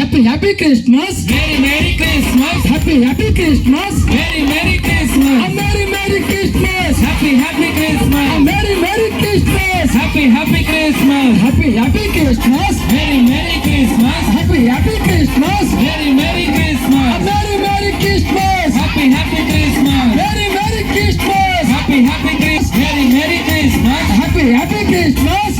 Happy Happy Christmas. Merry Merry Christmas. Happy Happy Christmas. Merry Merry Christmas. A Merry Merry Christmas. Happy Happy Christmas. A Merry Merry Christmas. Happy Happy Christmas. Happy Happy Christmas. Merry Merry Christmas. Happy Happy Christmas. Merry Merry Christmas. A Merry Merry Christmas. Happy Happy Christmas. Merry Merry Christmas. Happy Happy Christmas. Merry Merry Christmas. Happy Happy Christmas.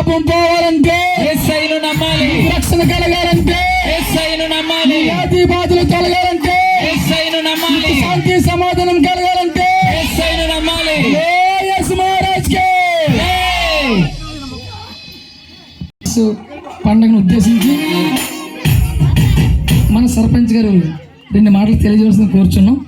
పాపం పోవాలంటే ఎస్ఐను నమ్మాలి రక్షణ కలగాలంటే ఎస్ఐను నమ్మాలి వ్యాధి బాధలు కలగాలంటే ఎస్ఐను నమ్మాలి శాంతి సమాధానం కలగాలంటే ఎస్ఐను నమ్మాలి మహారాజ్ పండుగను ఉద్దేశించి మన సర్పంచ్ గారు రెండు మాటలు తెలియజేసిన కోరుచున్నాం